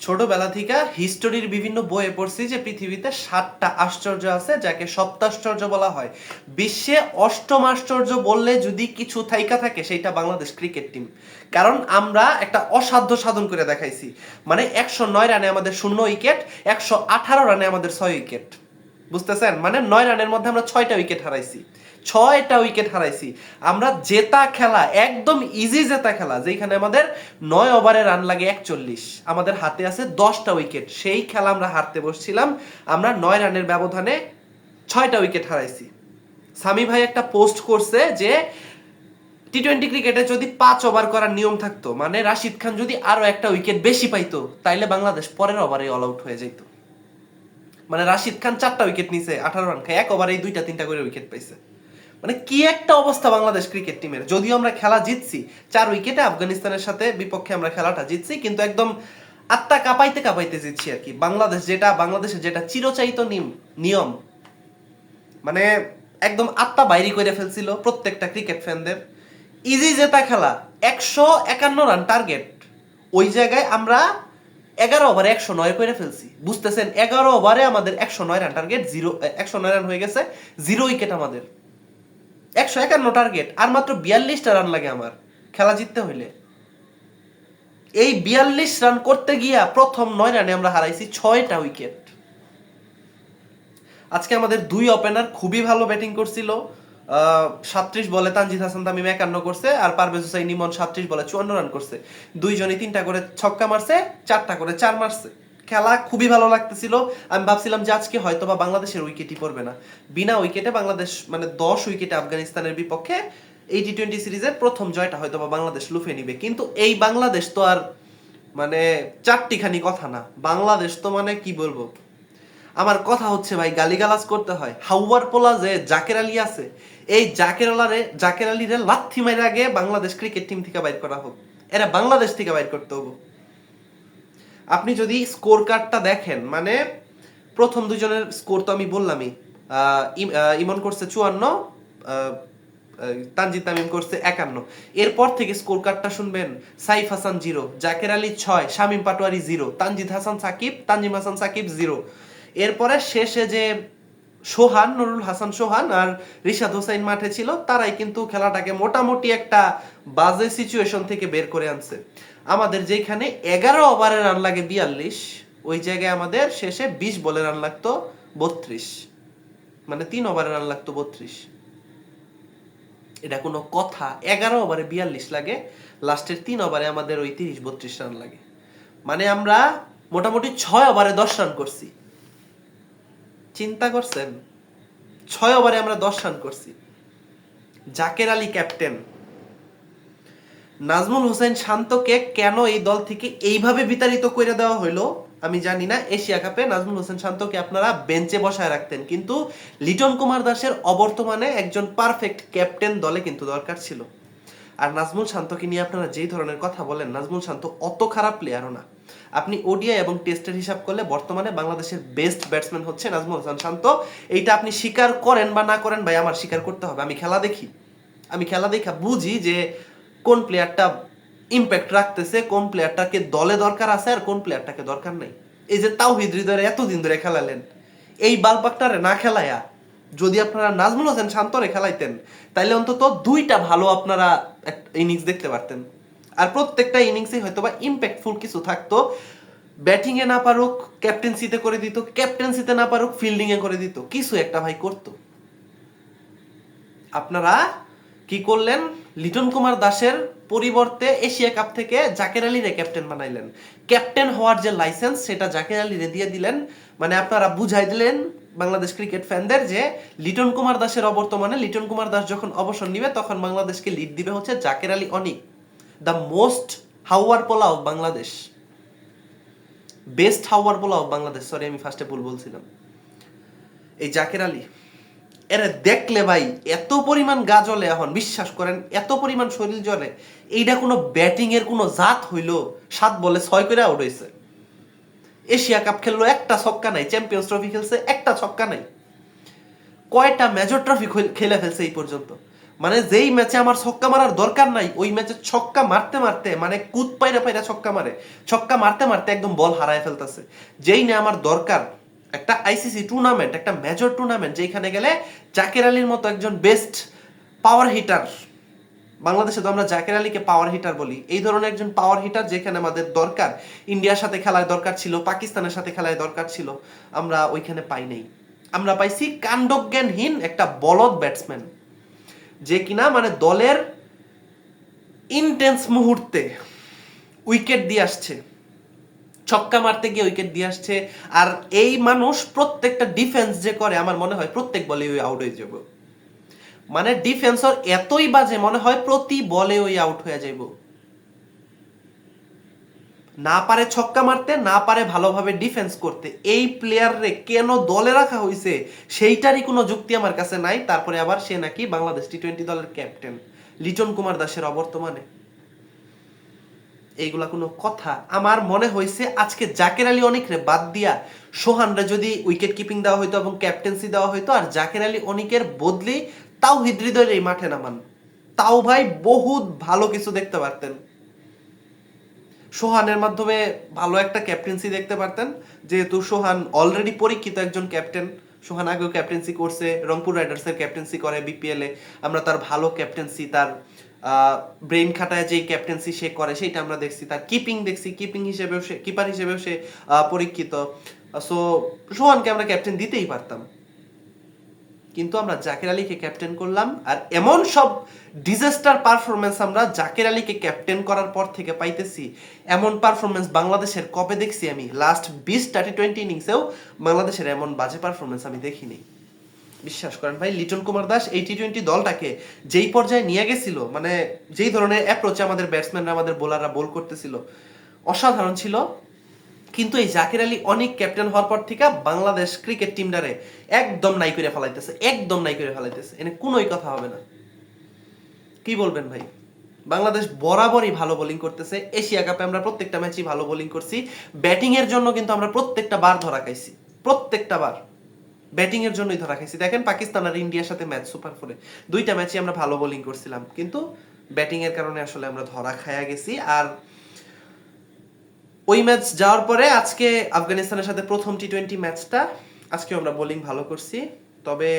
ছোটবেলা থেকে হিস্টোরির বিভিন্ন বইয়ে পড়ছি যে পৃথিবীতে সাতটা আশ্চর্য আছে, যাকে সপ্তাশ্চর্য বলা হয়। বিশ্বে অষ্টম আশ্চর্য বললে যদি কিছু থাইকা থাকে, সেইটা বাংলাদেশ ক্রিকেট টিম কারণ আমরা একটা অসাধ্য সাধন করে দেখাইছি। মানে একশো নয় রানে আমাদের শূন্য উইকেট একশো আঠারো রানে আমাদের ছয় উইকেট বুঝতেছেন? মানে নয় রানের মধ্যে আমরা ছয়টা উইকেট হারাইছি। ছয়টা উইকেট হারাইছি। আমরা জেতা খেলা, একদম ইজি জেতা খেলা যেখানে আমাদের নয় ওভারে রান লাগে একচল্লিশ। আমাদের হাতে আছে দশটা উইকেট সেই খেলা আমরা হারতে বসছিলাম। আমরা নয় রানের ব্যবধানে ছয়টা উইকেট হারাইছি। সামি ভাই একটা পোস্ট করছে যে টি টোয়েন্টি ক্রিকেটে যদি পাঁচ ওভার করার নিয়ম থাকতো মানে রাশিদ খান যদি আরও একটা উইকেট বেশি পাইতো, তাইলে বাংলাদেশ পরের ওভারে অল আউট হয়ে যেত মানে রাশিদ খান চারটা উইকেট নিছে, আঠারো রান খায়, এক ওভারে দুইটা তিনটা করে উইকেট পাইছে। মানে কি একটা অবস্থা বাংলাদেশ ক্রিকেট টিমের যদিও আমরা খেলা জিতছি, চার উইকেটে আফগানিস্তানের সাথে বিপক্ষে আমরা খেলাটা জিতছি, কিন্তু একদম আত্মা কাঁপাইতে কাঁপাইতে জিতছি আর কি। বাংলাদেশ যেটা, বাংলাদেশের যেটা চিরচারিত নিম- নিয়ম মানে একদম আত্মা বাইরে করে ফেলছিল প্রত্যেকটা ক্রিকেট ফ্যানদের ইজি জেতা খেলা, একশো একান্ন রান টার্গেট ওই জায়গায় আমরা এগারো ওভারে একশো নয় করে ফেলছি। বুঝতেছেন, এগারো ওভারে আমাদের একশো নয় রান টার্গেট জিরো একশো নয় রান হয়ে গেছে জিরো উইকেট আমাদের। একশো একান্ন টার্গেট আর মাত্র বিয়াল্লিশটা রান লাগে আমার, খেলা জিততে হইলে। এই বিয়াল্লিশ রান করতে গিয়া প্রথম নয় রানে আমরা হারাইছি ছয়টা উইকেট আজকে আমাদের দুই ওপেনার খুবই ভালো ব্যাটিং করছিল সাতত্রিশ বলে তানজিদ হাসান তামিম একান্ন করছে, আর পারভেজ হুসাইন ইমন সাতত্রিশ বলে চুয়ান্ন রান করছে। দুইজনই তিনটা করে ছক্কা মারছে, চারটা করে চার মারছে। খেলা খুবই ভালো লাগতেছিল। আমি ভাবছিলাম যে আজকে হয়তো বা বাংলাদেশের উইকেটই পড়বে না। বিনা উইকেটে বাংলাদেশ মানে দশ উইকেটে আফগানিস্তানের বিপক্ষে এই টি টোয়েন্টি সিরিজের প্রথম জয়টা হয়তো বা বাংলাদেশ লুফে নিবে। কিন্তু এই বাংলাদেশ তো আর মানে চারটিখানি কথা না। বাংলাদেশ তো মানে কি বলব? আমার কথা হচ্ছে ভাই, গালিগালাজ করতে হয়। হাউয়ার পোলা যে জাকের আলী আছে, এই জাকের আলারে, জাকের আলীরে লাথি মাইর আগে বাংলাদেশ ক্রিকেট টিম থেকে বাইর করা হোক। এরা বাংলাদেশ থেকে বাইর করতে হবে। আপনি যদি স্কোর কার্ডটা দেখেন মানে প্রথম দুজনের স্কোর তো আমি বললামই ইমন করছে চুয়ান্ন তানজিদ তামিম করছে একান্ন। এরপর থেকে স্কোর কার্ডটা শুনবেন, সাইফ হাসান জিরো, জাকের আলী ছয়, শামীম পাটোয়ারি জিরো, তানজিদ হাসান সাকিব, তানজিম হাসান সাকিব জিরো। এরপরে শেষে যে সোহান, নুরুল হাসান সোহান আর রিশাদ হোসাইন মাঠে ছিল, তারাই কিন্তু খেলাটাকে মোটামুটি একটা বাজে সিচুয়েশন থেকে বের করে আনছে। আমাদের যেখানে এগারো ওভারে রান লাগে বিয়াল্লিশ, ওই জায়গায় আমাদের শেষে বিশ বলে রান লাগতো বত্রিশ। মানে তিন ওভারে রান লাগতো বত্রিশ। এটা কোনো কথা। এগারো ওভারে বিয়াল্লিশ লাগে, লাস্টের তিন ওভারে আমাদের ওই তিরিশ, বত্রিশ রান লাগে। মানে আমরা মোটামুটি ছয় ওভারে দশ রান করছি। চিন্তা করছেন? ছয় ওভারে আমরা দশ রান করছি। জাকের আলী ক্যাপ্টেন নাজমুল হোসেন শান্তকে কেন এই দল থেকে এইভাবে বিতাড়িত করে দেওয়া হইল আমি জানি না, এশিয়া কাপে নাজমুল হোসেন শান্তকে আপনারা বেঞ্চে বসায় রাখতেন, কিন্তু লিটন কুমার দাসের অবর্তমানে একজন পারফেক্ট ক্যাপ্টেন দলে কিন্তু দরকার ছিল। আর নাজমুল শান্তকে নিয়ে আপনারা যেই ধরনের কথা বলেন, নাজমুল শান্ত অত খারাপ প্লেয়ারও না। আপনি ওডিআই এবং টেস্টের হিসাব করলে বর্তমানে বাংলাদেশের বেস্ট ব্যাটসম্যান হচ্ছে নাজমুল হাসান শান্ত। এইটা আপনি স্বীকার করেন বা না করেন ভাই, আমার স্বীকার করতে হবে, আমি খেলা দেখি। আমি খেলা দেখা বুঝি যে কোন প্লেয়ারটা ইম্প্যাক্ট রাখতেছে, কোন প্লেয়ারটাকে দলে দরকার আছে আর কোন প্লেয়ারটাকে দরকার নাই। এই যে তাও হৃদয় এতদিন ধরে খেলালেন, এই বালপাকটারে না খেলায়া যদি আপনারা নাজমুল হোসেন শান্তরে খেলাইতেন, তাইলে অন্তত দুইটা ভালো আপনারা ইনিংস দেখতে পারতেন। আর প্রত্যেকটা ইনিংসে হয়তো বা ইম্প্যাক্টফুল কিছু থাকতো। ব্যাটিং এ না পারুক ক্যাপ্টেন্সিতে করে দিত ক্যাপ্টেন্সিতে না পারুক ফিল্ডিং এ করে দিত। কিছু একটা ভাই করতো। আপনারা কি করলেন? লিটন কুমার দাসের পরিবর্তে এশিয়া কাপ থেকে জাকের আলীরে ক্যাপ্টেন বানাইলেন। ক্যাপ্টেন হওয়ার যে লাইসেন্স, সেটা জাকের আলীরে দিয়ে দিলেন। মানে আপনারা বুঝাই দিলেন বাংলাদেশ ক্রিকেট ফ্যানদের যে লিটন কুমার দাসের অবর্তমানে লিটন কুমার দাস যখন অবসর নিবে, তখন বাংলাদেশকে লিড দিবে হচ্ছে জাকের আলী অনিক দ্য মোস্ট হাওয়ার পোলা অফ বাংলাদেশ। বেস্ট হাওয়ার পোলা অফ বাংলাদেশ। সরি আমি ফার্স্টে ভুল বলছিলাম। এই জাকের আলী। এরা দেখলে ভাই, এত পরিমাণ গা জ্বলে এখন, বিশ্বাস করেন, এত পরিমাণ শরীর জ্বলে। এইটা কোনো ব্যাটিং এর কোনো জাত হইল, সাত বলে ছয় করে আউট হয়েছে এশিয়া কাপ খেললো, একটা ছক্কা নাই চ্যাম্পিয়ন্স ট্রফি খেলছে, একটা ছক্কা নাই। কয়টা মেজর ট্রফি খেলে ফেলছে এই পর্যন্ত। মানে যেই ম্যাচে আমার ছক্কা মারার দরকার নাই, ওই ম্যাচে ছক্কা মারতে মারতে মানে কুদ পাইরা পাইরা ছক্কা মারে, ছক্কা মারতে মারতে একদম বল হারায় ফেলতেছে। যেই না আমার দরকার একটা আইসিসি টুর্নামেন্ট একটা মেজর টুর্নামেন্ট যেখানে গেলে জাকের আলীর মতো একজন বেস্ট পাওয়ার হিটার বাংলাদেশে তো আমরা জাকের আলীকে পাওয়ার হিটার বলি, এই ধরনের একজন পাওয়ার হিটার যেখানে আমাদের দরকার, ইন্ডিয়ার সাথে খেলার দরকার ছিল, পাকিস্তানের সাথে খেলায় দরকার ছিল, আমরা ওইখানে পাই নাই। আমরা পাইছি কাণ্ডজ্ঞানহীন একটা বলদ ব্যাটসম্যান যে কিনা মানে দলের ইন্টেন্স মুহূর্তে উইকেট দিয়ে আসছে। ছক্কা মারতে গিয়ে উইকেট দিয়ে আসছে। আর এই মানুষ প্রত্যেকটা ডিফেন্স যে করে, আমার মনে হয় প্রত্যেক বলে ওই আউট হয়ে যাবে। মানে ডিফেন্সর এতই বাজে, মনে হয় প্রতি বলে ওই আউট হয়ে যাইব। না পারে ছক্কা মারতে, না পারে ভালোভাবে ডিফেন্স করতে। এই প্লেয়াররে কেন দলে রাখা হয়েছে সেইটারই কোনো যুক্তি আমার কাছে নাই। তারপরে আবার সে নাকি বাংলাদেশ টি টোয়েন্টি দলের ক্যাপ্টেন লিটন কুমার দাসের অবর্তমানে। এইগুলা কোনো কথা। আমার মনে হয়েছে আজকে জাকের আলী অনিকরে বাদ দিয়া সোহানরা যদি উইকেট কিপিং দেওয়া হইতো এবং ক্যাপ্টেন্সি দেওয়া হইতো আর জাকের আলী অনেকের বদলি তাও হৃদয়ের এই মাঠে নামান। তাও ভাই বহুত ভালো কিছু দেখতে পারতেন। সোহানের মাধ্যমে ভালো একটা ক্যাপ্টেন্সি দেখতে পারতেন। যেহেতু সোহান অলরেডি পরীক্ষিত একজন ক্যাপ্টেন সোহান আগেও ক্যাপ্টেন্সি করছে, রংপুর রাইডার্সের ক্যাপ্টেন্সি করে বিপিএল আমরা তার ভালো ক্যাপ্টেন্সি তার ব্রেন খাটায় যেই ক্যাপ্টেন্সি সে করে সেটা আমরা দেখছি। তার কিপিং দেখছি কিপিং হিসেবেও সে কিপার হিসেবেও সে পরীক্ষিত। সো সোহানকে আমরা ক্যাপ্টেন দিতেই পারতাম। কিন্তু আমরা জাকের আলীকে ক্যাপ্টেন করলাম, আর এমন সব ডিজাস্টার পারফরমেন্স আমরা জাকের আলীকে ক্যাপ্টেন করার পর থেকে পাইতেছি। এমন পারফরমেন্স বাংলাদেশের কবে দেখছি আমি? লাস্ট বিশ থার্টি টোয়েন্টি ইনিংসেও বাংলাদেশের এমন বাজে পারফরমেন্স আমি দেখিনি। বিশ্বাস করেন ভাই লিটন কুমার দাস এই টি টোয়েন্টি দলটাকে যেই পর্যায়ে নিয়ে গেছিল মানে যেই ধরনের অ্যাপ্রোচে আমাদের ব্যাটসম্যানরা আমাদের বোলাররা বল করতেছিল, অসাধারণ ছিল। কিন্তু এই জাকির আলী অনেক ক্যাপ্টেন হওয়ার পর থেকে বাংলাদেশ ক্রিকেট টিমটারে একদম নাই করে ফেলাইতেছে, একদম নাই করে ফেলাইতেছে। এনে কোনোই কথা হবে না। কি বলবেন ভাই? বাংলাদেশ বরাবরই ভালো বোলিং করতেছে। এশিয়া কাপে আমরা প্রত্যেকটা ম্যাচই ভালো বোলিং করছি। ব্যাটিং এর জন্য কিন্তু আমরা প্রত্যেকটা বার ধরা খাইছি। প্রত্যেকটা বার। ব্যাটিং এর জন্যই ধরা খাইছি দেখেন পাকিস্তান আর ইন্ডিয়ার সাথে ম্যাচ সুপার ফোরে দুইটা ম্যাচে আমরা ভালো বোলিং করছিলাম, কিন্তু ব্যাটিং এর কারণে আসলে আমরা ধরা খায়া গেছি। আর ওই ম্যাচ যাওয়ার পরে আজকে আফগানিস্তানের সাথে প্রথম টি টোয়েন্টি ম্যাচটা আজকে আমরা বোলিং ভালো করছি। তবে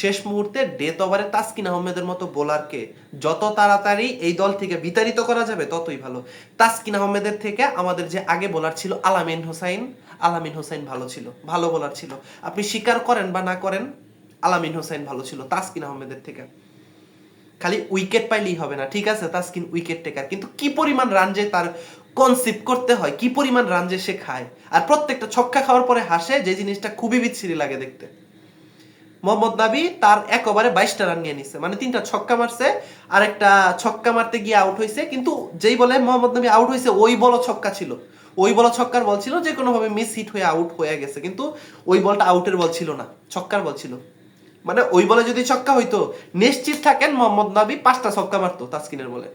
শেষ মুহূর্তে ডেথ ওভারে তাসকিন আহমেদের মতো বোলারকে যত তাড়াতাড়ি এই দল থেকে বিতাড়িত করা যাবে, ততই ভালো। তাসকিন আহমেদের থেকে আমাদের যে আগে বোলার ছিল আলামিন হোসাইন আলামিন হোসাইন ভালো ছিল, ভালো বোলার ছিল। আপনি স্বীকার করেন বা না করেন, আলামিন হোসাইন ভালো ছিল, তাসকিন আহমেদের থেকে। খালি উইকেট পাইলেই হবে না, ঠিক আছে? Taskin wicket taker. কিন্তু কি পরিমাণ রান যে তার কনসিপ্ট করতে হয়, কি পরিমাণ রান যে সে খায়। আর প্রত্যেকটা ছক্কা খাওয়ার পরে হাসে, যে জিনিসটা খুবই বিচ্ছিরি লাগে দেখতে। মোহাম্মদ নাবি তার এক ওভারে বাইশটা রান নিয়ে নিছে। মানে তিনটা ছক্কা মারছে, আর একটা ছক্কা মারতে গিয়ে আউট হয়েছে কিন্তু যেই বলে মোহাম্মদ নাবি আউট হয়েছে ওই বল ছক্কা ছিল। ওই বল ছক্কার বল ছিল, যে কোনো ভাবে মিস হিট হয়ে আউট হয়ে গেছে। কিন্তু ওই বলটা আউটের বল ছিল না, ছক্কার বল ছিল। মানে ওই বলে যদি ছক্কা হইতো, নিশ্চিত থাকেন মোহাম্মদ নাবি পাঁচটা ছক্কা মারতো তাসকিনের বলে।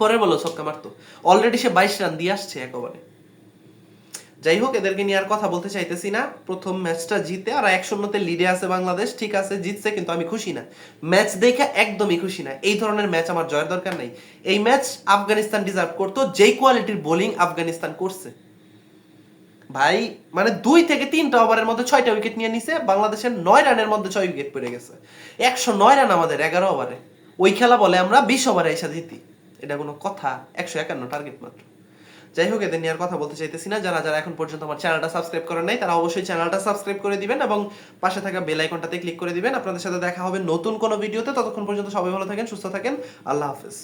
পরের বলে ছক্কা মারতো। অলরেডি সে বাইশ রান দিয়ে আসছে একেবারে। যাই হোক এদেরকে নিয়ে আর কথা বলতে চাইতেছি না। প্রথম ম্যাচটা জিতে আর এক শূন্যতে লিডে আছে বাংলাদেশ। ঠিক আছে, জিতছে, কিন্তু আমি খুশি না। ম্যাচ দেখে একদমই খুশি না। এই ধরনের ম্যাচ আমার জয়ের দরকার নাই। এই ম্যাচ আফগানিস্তান ডিজার্ভ করতো, যেই কোয়ালিটির বোলিং আফগানিস্তান করছে। ভাই মানে দুই থেকে তিনটা ওভারের মধ্যে ছয়টা উইকেট নিয়ে নিছে। বাংলাদেশের নয় রানের মধ্যে ছয় উইকেট পড়ে গেছে। একশো নয় রান আমাদের এগারো ওভারে। ওই খেলা বলে আমরা বিশ ওভারে এসে জিতি। এটা কোনো কথা। একশো একান্ন টার্গেট মাত্র। যাই হোক, এদের নিয়ে আর কথা বলতে চাইতেছি না। যারা যারা এখন পর্যন্ত আমার চ্যানেলটা সাবস্ক্রাইব করেন নাই, তারা অবশ্যই চ্যানেলটা সাবস্ক্রাইব করে দিবেন এবং পাশে থাকা বেল আইকনটাতে ক্লিক করে দিবেন। আপনাদের সাথে দেখা হবে নতুন কোনো ভিডিওতে। ততক্ষণ পর্যন্ত সবাই ভালো থাকেন, সুস্থ থাকেন। আল্লাহ হাফেজ।